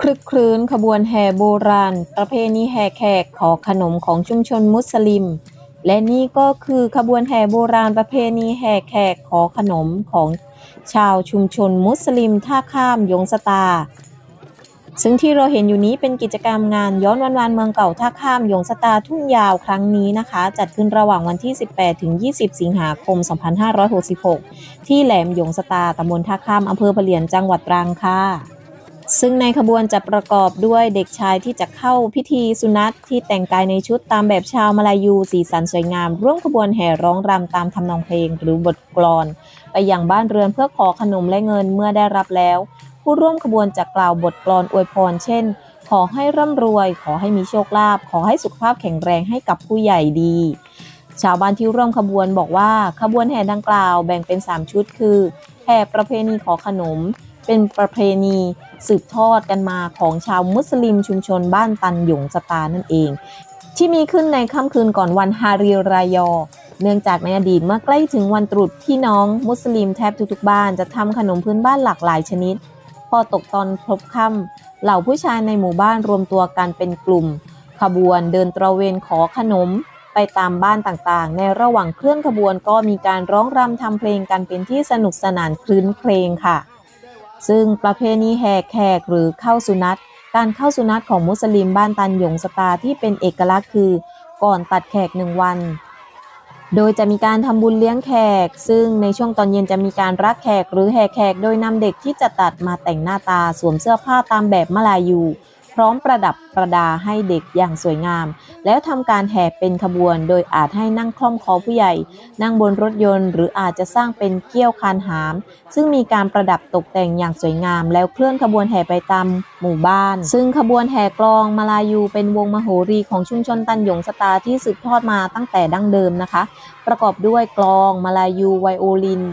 คลึกครื้นขบวนแห่โบราณ ประเพณีแห่แขกขอขนมของชุมชนมุสลิม และนี่ก็คือขบวนแห่โบราณประเพณีแห่แขกขอขนมของชาวชุมชนมุสลิมท่าข้ามยงสตา ซึ่งที่เราเห็นอยู่นี้เป็นกิจกรรมงานย้อนวันวานเมืองเก่าท่าข้ามยงสตาทุ่งยาวครั้งนี้นะคะ จัดขึ้นระหว่างวันที่ 18 ถึง 20 สิงหาคม 2566 ที่แหลมยงสตาตำบลท่าข้ามอำเภอปะเหลียนจังหวัดตรังค่ะ ซึ่งในขบวนจะประกอบด้วยเด็กชายที่จะเข้าพิธีสุนัตที่แต่งกายในชุดตามแบบชาวมาลายูสีสันสวยงาม ร่วมขบวนแห่ร้องรำตามทำนองเพลงหรือบทกลอน ไปยังบ้านเรือนเพื่อขอขนมและเงินเมื่อได้รับแล้ว ผู้ร่วมขบวนจะกล่าวบทกลอนอวยพร เช่น ขอให้ร่ำรวย ขอให้มีโชคลาภขอให้สุขภาพแข็งแรงให้กับผู้ใหญ่ดี ชาวบ้านที่ร่วมขบวนบอกว่าขบวนแห่ดังกล่าวแบ่งเป็น 3 ชุด คือแห่ประเพณีขอขนม เป็นประเพณีสืบทอดกันมาของชาวมุสลิมชุมชนบ้านตันหยงสตานั่นเอง ที่มีขึ้นในค่ำคืนก่อนวันฮารีรายอ เนื่องจากในอดีตเมื่อใกล้ถึงวันตรุษพี่น้องมุสลิมแทบทุกๆบ้านจะทำขนมพื้นบ้านหลากหลายชนิด พอตกตอนพบค่ำเหล่าผู้ชายในหมู่บ้านรวมตัวกันเป็นกลุ่ม ขบวนเดินตระเวนขอขนมไปตามบ้านต่างๆ ในระหว่างเคลื่อนขบวนก็มีการร้องรำทำเพลงกันเป็นที่สนุกสนานคลื้นเพลงค่ะ ซึ่งประเพณีแห่แขกหรือเข้าสุนัตการเข้าสุนัตของมุสลิมบ้านตันหยงสตาที่เป็นเอกลักษณ์คือ ก่อนตัดแขกหนึ่งวัน โดยจะมีการทำบุญเลี้ยงแขก ซึ่งในช่วงตอนเย็นจะมีการรักแขกหรือแห่แขก โดยนำเด็กที่จะตัดมาแต่งหน้าตาสวมเสื้อผ้าตามแบบมาลายู ร้อมประดับประดาให้เด็กอย่างสวยงาม แล้วทำการแห่เป็นขบวน โดยอาจให้นั่งคล่อมคอผู้ใหญ่ นั่งบนรถยนต์ หรืออาจจะสร้างเป็นเกี้ยวคานหาม ซึ่งมีการประดับตกแต่งอย่างสวยงาม แล้วเคลื่อนขบวนแห่ไปตามหมู่บ้าน ซึ่งขบวนแห่กลองมาลายูเป็นวงมโหรีของชุมชนตันหยงสตาที่สืบทอดมาตั้งแต่ดั้งเดิมนะคะ ประกอบด้วยกลองมาลายูไวโอลิน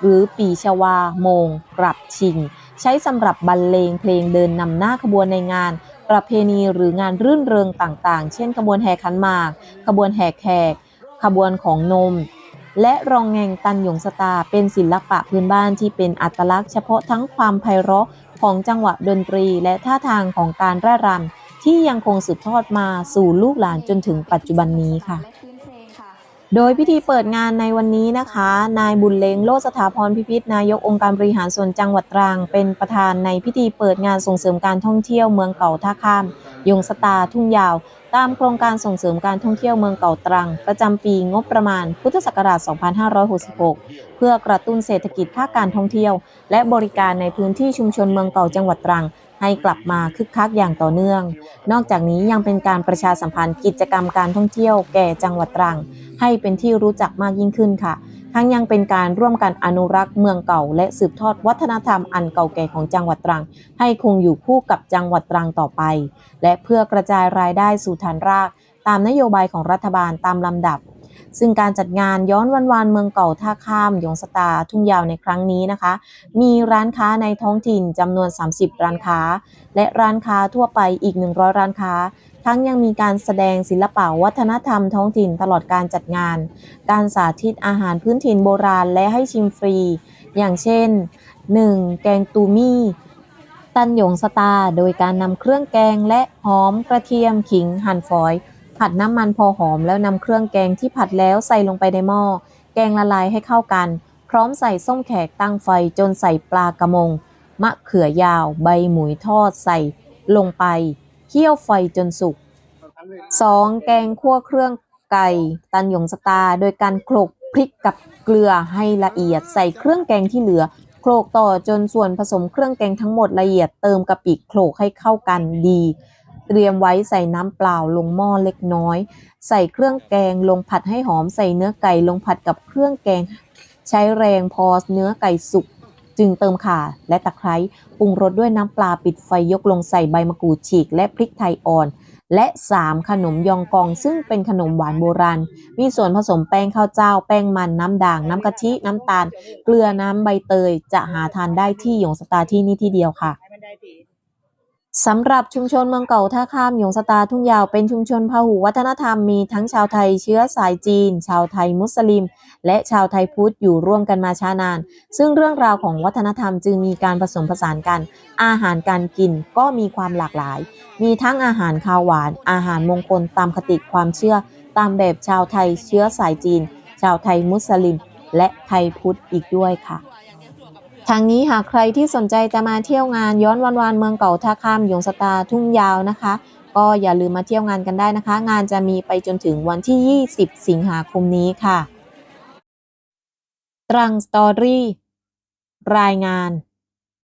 หรือปีชวา โมงกรับชิงใช้สำหรับบรรเลงเพลงเดินนำหน้าขบวนในงาน ประเพณีหรืองานรื่นเริงต่างๆ เช่น ขบวนแห่ขันหมาก ขบวนแห่แขก ขบวนของนม และรองแงงตันหยงสตา เป็นศิลปะพื้นบ้านที่เป็นอัตลักษณ์เฉพาะทั้งความไพเราะของจังหวะดนตรีและท่าทางของการร่ายรำที่ยังคงสืบทอดมาสู่ลูกหลานจนถึงปัจจุบันนี้ค่ะ โดยพิธีเปิดงานในวันนี้นะคะ นายบุญเลงโลสถาพรพิพิธนายกองค์การบริหารส่วนจังหวัดตรัง เป็นประธานในพิธีเปิดงานส่งเสริมการท่องเที่ยวเมืองเก่าท่าข้าม ยงสตาทุ่งยาว ตามโครงการส่งเสริมการท่องเที่ยวเมืองเก่าตรัง ประจำปีงบประมาณพุทธศักราช 2566 เพื่อกระตุ้นเศรษฐกิจภาคการท่องเที่ยว และบริการในพื้นที่ชุมชนเมืองเก่าจังหวัดตรังให้กลับมาคึกคักอย่างต่อเนื่อง นอกจากนี้ยังเป็นการประชาสัมพันธ์กิจกรรมการท่องเที่ยวแก่จังหวัดตรัง ให้เป็นที่รู้จักมากยิ่งขึ้นค่ะ ทั้งยังเป็นการร่วมกันอนุรักษ์เมืองเก่า และสืบทอดวัฒนธรรมอันเก่าแก่ของจังหวัดตรัง ให้คงอยู่คู่กับจังหวัดตรังต่อไป และเพื่อกระจายรายได้สู่ฐานราก ตามนโยบายของรัฐบาลตามลำดับ ซึ่งการจัดงานย้อนวันวานเมืองเก่าท่าข้ามยงสตาทุ่งยาวในครั้งนี้นะคะ มีร้านค้าในท้องถิ่นจำนวน 30 ร้านค้า และร้านค้าทั่วไปอีก 100 ร้านค้า ทั้งยังมีการแสดงศิลปะวัฒนธรรมท้องถิ่นตลอดการจัดงาน การสาธิตอาหารพื้นถิ่นโบราณและให้ชิมฟรี อย่างเช่น 1. แกงตูมี่ตันหยงสตา โดยการนำเครื่องแกงและหอมกระเทียมขิงหั่นฝอย ผัดน้ำมันพอหอมแล้วนำเครื่องแกงที่ผัดแล้วใส่ลงไปในหม้อ แกงละลายให้เข้ากัน พร้อมใส่ส้มแขกตั้งไฟจนใส่ปลากระมง มะเขือยาว ใบหมุยทอดใส่ลงไป เคี่ยวไฟจนสุก 2. แกงคั่วเครื่องไก่ ตันหยงสตา โดยการโขลกพริกกับเกลือให้ละเอียด ใส่เครื่องแกงที่เหลือโขลกต่อจนส่วนผสมเครื่องแกงทั้งหมดละเอียดเติมกะปิโขลกให้เข้ากันดี เตรียมไว้ใส่น้ำเปล่าลงหม้อเล็กน้อย ใส่เครื่องแกงลงผัดให้หอมใส่เนื้อไก่ลงผัดกับเครื่องแกง ใช้แรงพอเนื้อไก่สุก จึงเติมข่าและตะไคร้ปรุงรสด้วยน้ำปลาปิดไฟยกลงใส่ใบมะกรูดฉีกและพริกไทยอ่อน และ 3. ขนมยองกอง ซึ่งเป็นขนมหวานโบราณ มีส่วนผสมแป้งข้าวเจ้า แป้งมันน้ำด่าง น้ำกะทิน้ำตาล เกลือน้ำใบเตย จะหาทานได้ที่หยงสตาร์ที่นี่ที่เดียวค่ะ สำหรับชุมชนเมืองเก่าท่าข้ามหยงสตาทุ่งยาวเป็นชุมชนพหุวัฒนธรรมมีทั้งชาวไทยเชื้อสายจีน ชาวไทยมุสลิม และชาวไทยพุทธอยู่ร่วมกันมาช้านาน ซึ่งเรื่องราวของวัฒนธรรมจึงมีการผสมผสานกัน อาหารการกินก็มีความหลากหลาย มีทั้งอาหารคาวหวาน อาหารมงคลตามคติความเชื่อ ตามแบบชาวไทยเชื้อสายจีน ชาวไทยมุสลิม และไทยพุทธอีกด้วยค่ะ ทางนี้หากใครที่สนใจจะมาเที่ยวงานย้อนวันวานเมืองเก่าท่าข้ามยงสตาทุ่งยาวนะคะ ก็อย่าลืมมาเที่ยวงานกันได้นะคะ งานจะมีไปจนถึงวันที่ 20 สิงหาคมนี้ค่ะ ตรังสตอรี่ รายงาน